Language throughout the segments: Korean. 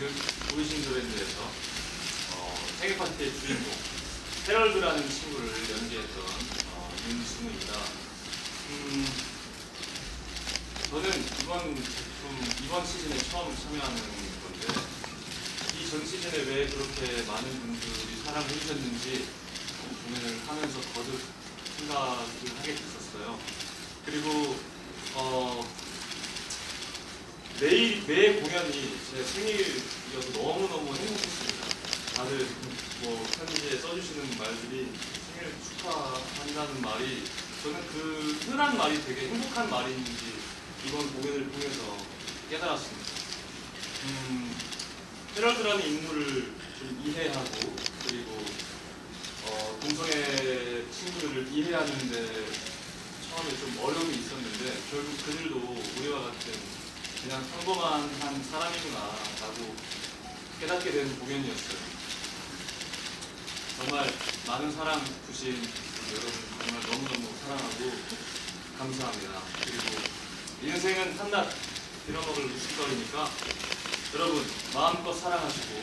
연극 보이신드랜드에서 어, 생일 파티의 주인공 헤럴드라는 친구를 연기했던 어, 윤승우입니다. 음, 저는 이번 제품 이번 시즌에 처음 참여하는 건데 이 전 시즌에 왜 그렇게 많은 분들이 사랑을 해주셨는지 공연을 하면서 거듭 생각을 하게 됐었어요. 그리고 어, 매일 매 공연이 제 생일이어서 너무 너무 행복했습니다. 다들 뭐 편지에 써주시는 말들이 생일 축하한다는 말이 저는 그 흔한 말이 되게 행복한 말인지 이번 공연을 통해서 깨달았습니다. 음, 헤럴드라는 인물을 좀 이해하고 그리고 어, 동성애 친구들을 이해하는데 처음에 좀 어려움이 있었는데 결국 그들도 우리와 같은 그냥 평범한 한 사람이구나 라고 깨닫게 된 공연이었어요. 정말 많은 사랑 주신 여러분 정말 너무너무 사랑하고 감사합니다. 그리고 인생은 한낱 빌어먹을 웃음거리니까 여러분 마음껏 사랑하시고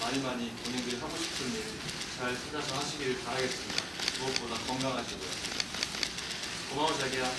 많이 많이 본인들이 하고 싶은 일 잘 찾아서 하시길 바라겠습니다. 무엇보다 건강하시고요. 고마워 자기야.